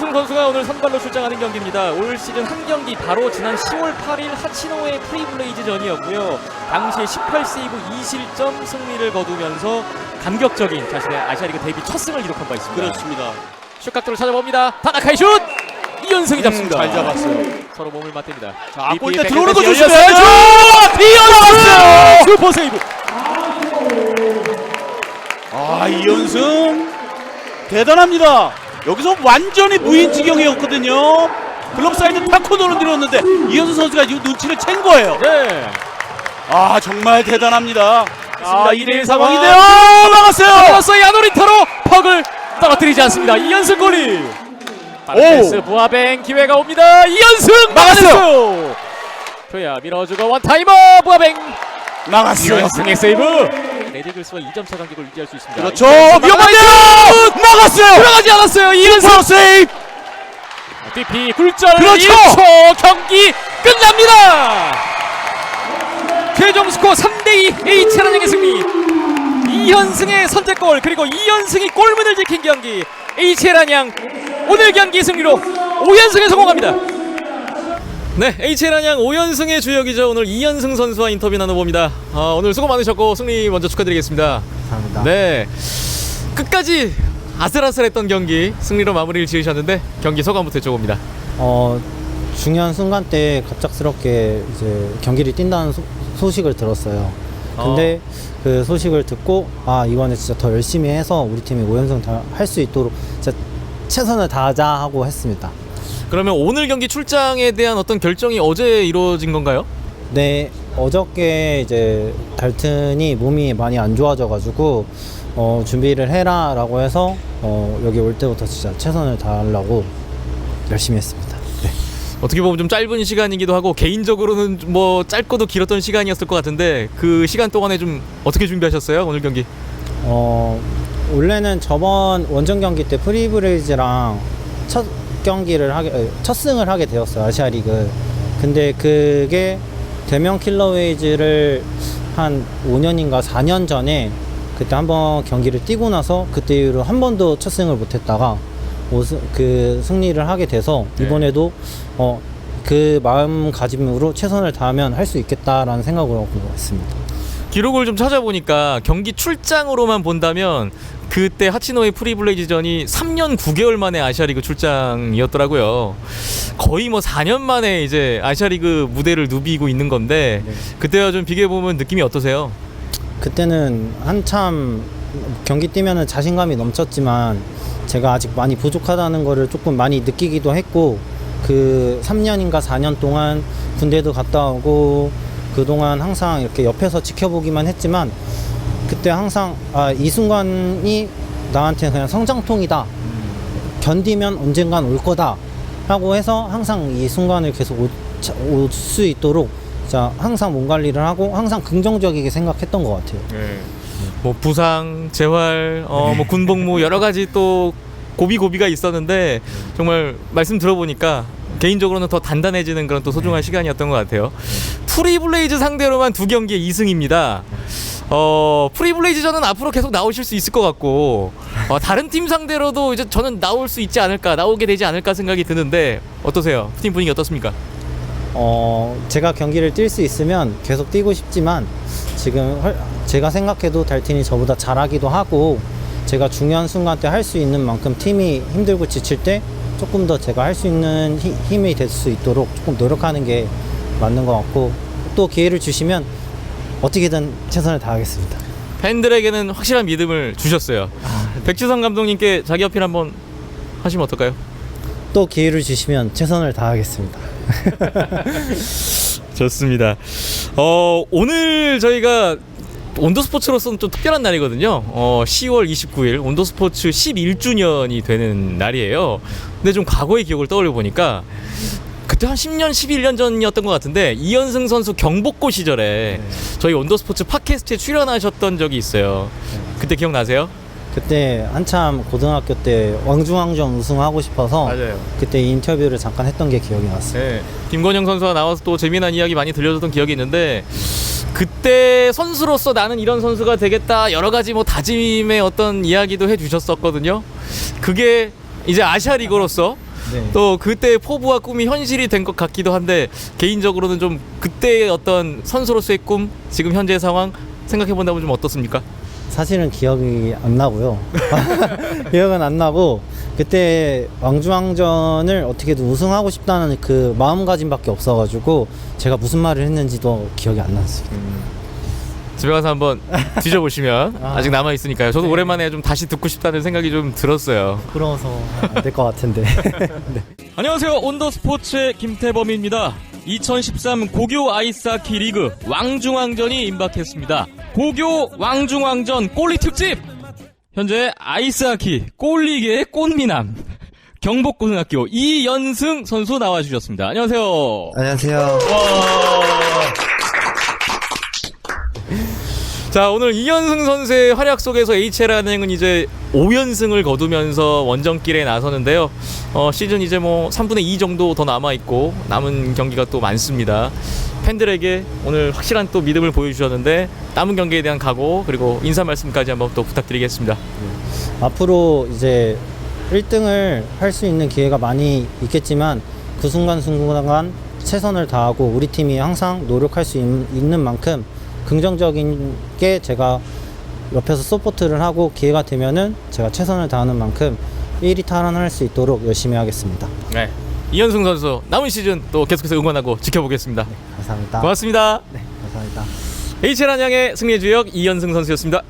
이현승 선수가 오늘 선발로 출장하는 경기입니다. 올 시즌 한 경기 바로 지난 10월 8일 하치노의 프리블레이즈전이었고요. 당시에 18세이브 2실점 승리를 거두면서 감격적인 자신의 아시아리그 데뷔 첫 승을 기록한 바 있습니다. 그렇습니다. 슛 각도를 찾아봅니다. 다나카이 슛! 이현승이 잡습니다. 잘 잡았어요. 서로 몸을 맞댑니다. 자, 골대 들어오는 거. 조심해야죠. 슛! 이현승! 슈퍼 세이브! 아 이연승 대단합니다. 여기서 완전히 무인지경이었거든요. 글럽 사이드 타코너로 들었는데 이현승 선수가 눈치를 챈 거예요. 네. 아 정말 대단합니다. 아, 아, 2대1 2대1 상황인데요. 상황. 막았어요. 들었어 야노리타로 퍽을 떨어뜨리지 않습니다. 이현승 골리. 패스 부하뱅 기회가 옵니다. 이현승 막았어요. 막았어요. 표야 밀어주고 원타이머 부하뱅 막았어요. 이현승의 세이브. 레디글스와 2점 차 간격을 유지할 수 있습니다. 그렇죠. 위험한데요. 막았어요. 들어가지 않았어요. 슈퍼 세이브. DP 굴절 그렇죠. 1초 경기 끝납니다. 최종 스코어 3대2 H라는 승리. 이현승의 선제골 그리고 이현승이 골문을 지킨 경기 HL한양 오늘 경기 승리로 5연승에 성공합니다. 네, HL한양 5연승의 주역이죠. 오늘 이현승 선수와 인터뷰 나눠봅니다. 아, 오늘 수고 많으셨고 승리 먼저 축하드리겠습니다. 감사합니다. 네, 끝까지 아슬아슬했던 경기 승리로 마무리를 지으셨는데 경기 소감부터 여쭤봅니다. 어, 중요한 순간 때 갑작스럽게 이제 경기를 뛴다는 소, 소식을 들었어요. 근데 그 소식을 듣고 아 이번에 진짜 더 열심히 해서 우리 팀이 5연승 할 수 있도록 진짜 최선을 다하자 하고 했습니다. 그러면 오늘 경기 출장에 대한 어떤 결정이 어제 이루어진 건가요? 네 어저께 이제 달튼이 몸이 많이 안 좋아져가지고 어, 준비를 해라라고 해서 어, 여기 올 때부터 진짜 최선을 다하려고 열심히 했습니다. 네. 어떻게 보면 좀 짧은 시간이기도 하고 개인적으로는 뭐 짧고도 길었던 시간이었을 것 같은데 그 시간 동안에 좀 어떻게 준비하셨어요 오늘 경기? 어 원래는 저번 원정 경기 때 프리브레이즈랑 첫 경기를 하게 에, 첫 승을 하게 되었어요 아시아 리그. 근데 그게 대명 킬러웨이즈를 한 5년인가 4년 전에 그때 한번 경기를 뛰고 나서 그때 이후로 한 번도 첫 승을 못했다가 그 승리를 하게 돼서 네. 이번에도 어그 마음가짐으로 최선을 다하면 할 수 있겠다라는 생각으로 하고 있습니다. 기록을 좀 찾아보니까 경기 출장으로만 본다면 그때 하치노의 프리블레이즈전이 3년 9개월 만에 아시아리그 출장이었더라고요. 거의 뭐 4년 만에 이제 아시아리그 무대를 누비고 있는 건데 그때와 좀 비교해 보면 느낌이 어떠세요? 그때는 한참 경기 뛰면은 자신감이 넘쳤지만 제가 아직 많이 부족하다는 거를 조금 많이 느끼기도 했고 그 3년인가 4년 동안 군대도 갔다 오고 그동안 항상 이렇게 옆에서 지켜보기만 했지만 그때 항상 아, 이 순간이 나한테 그냥 성장통이다. 견디면 언젠간 올 거다. 하고 해서 항상 이 순간을 계속 올 수 있도록 자 항상 몸 관리를 하고 항상 긍정적이게 생각했던 것 같아요. 뭐 부상, 재활, 어, 뭐 군복무 여러 가지 또 고비 고비가 있었는데 정말 말씀 들어보니까 개인적으로는 더 단단해지는 그런 또 소중한 시간이었던 것 같아요. 프리블레이즈 상대로만 두 경기에 2승입니다. 어 프리블레이즈전은 앞으로 계속 나오실 수 있을 것 같고 어, 다른 팀 상대로도 이제 저는 나올 수 있지 않을까 나오게 되지 않을까 생각이 드는데 어떠세요? 팀 분위기 어떻습니까? 어, 제가 경기를 뛸 수 있으면 계속 뛰고 싶지만 지금 헐- 제가 생각해도 달틴이 저보다 잘하기도 하고 제가 중요한 순간 때 할 수 있는 만큼 팀이 힘들고 지칠 때 조금 더 제가 할 수 있는 히- 힘이 될 수 있도록 조금 노력하는 게 맞는 것 같고 또 기회를 주시면 어떻게든 최선을 다하겠습니다. 팬들에게는 확실한 믿음을 주셨어요. 백지성 감독님께 자기 어필 한번 하시면 어떨까요? 또 기회를 주시면 최선을 다하겠습니다. 좋습니다. 어, 오늘 저희가 온도 스포츠로서는 좀 특별한 날이거든요. 어, 10월 29일 온도 스포츠 11주년이 되는 날이에요. 근데 좀 과거의 기억을 떠올려 보니까 그때 한 10년, 11년 전이었던 것 같은데 이현승 선수 경복고 시절에 저희 온도 스포츠 팟캐스트에 출연하셨던 적이 있어요. 그때 기억나세요? 그때 한참 고등학교 때 왕중왕전 우승하고 싶어서 맞아요. 그때 인터뷰를 잠깐 했던 게 기억이 났어요. 네. 김건영 선수가 나와서 또 재미난 이야기 많이 들려줬던 기억이 있는데 그때 선수로서 나는 이런 선수가 되겠다 여러 가지 뭐 다짐의 어떤 이야기도 해주셨었거든요. 그게 이제 아시아 리그로서 네. 또 그때의 포부와 꿈이 현실이 된 것 같기도 한데 개인적으로는 좀 그때의 어떤 선수로서의 꿈 지금 현재 상황 생각해 본다면 좀 어떻습니까? 사실은 기억이 안 나고요. 기억은 안 나고 그때 왕중왕전을 어떻게든 우승하고 싶다는 그 마음가짐밖에 없어가지고 제가 무슨 말을 했는지도 기억이 안 났습니다. 집에 가서 한번 뒤져보시면 아. 아직 남아 있으니까요. 저도 네. 오랜만에 좀 다시 듣고 싶다는 생각이 좀 들었어요. 부러워서 안 될 것 같은데. 네. 안녕하세요. 온더 스포츠의 김태범입니다. 2013 고교 아이스하키 리그 왕중왕전이 임박했습니다. 고교 왕중왕전 골리 특집! 현재 아이스하키 골리계의 꽃미남 경복고등학교 이연승 선수 나와주셨습니다. 안녕하세요. 안녕하세요. 자 오늘 이연승 선수의 활약 속에서 HL 한행은 이제 5연승을 거두면서 원정길에 나서는데요. 어, 시즌 이제 뭐 3분의 2 정도 더 남아 있고 남은 경기가 또 많습니다. 팬들에게 오늘 확실한 또 믿음을 보여주셨는데 남은 경기에 대한 각오 그리고 인사 말씀까지 한번 또 부탁드리겠습니다. 앞으로 이제 1등을 할 수 있는 기회가 많이 있겠지만 그 순간 순간 최선을 다하고 우리 팀이 항상 노력할 수 있, 있는 만큼 긍정적인 게 제가 옆에서 서포트를 하고 기회가 되면은 제가 최선을 다하는 만큼 1위 탈환할 수 있도록 열심히 하겠습니다. 네. 이연승 선수 남은 시즌 또 계속해서 응원하고 지켜보겠습니다. 감사합니다. 고맙습니다. 네, 감사합니다. HL 한양의 승리 주역 이연승 선수였습니다.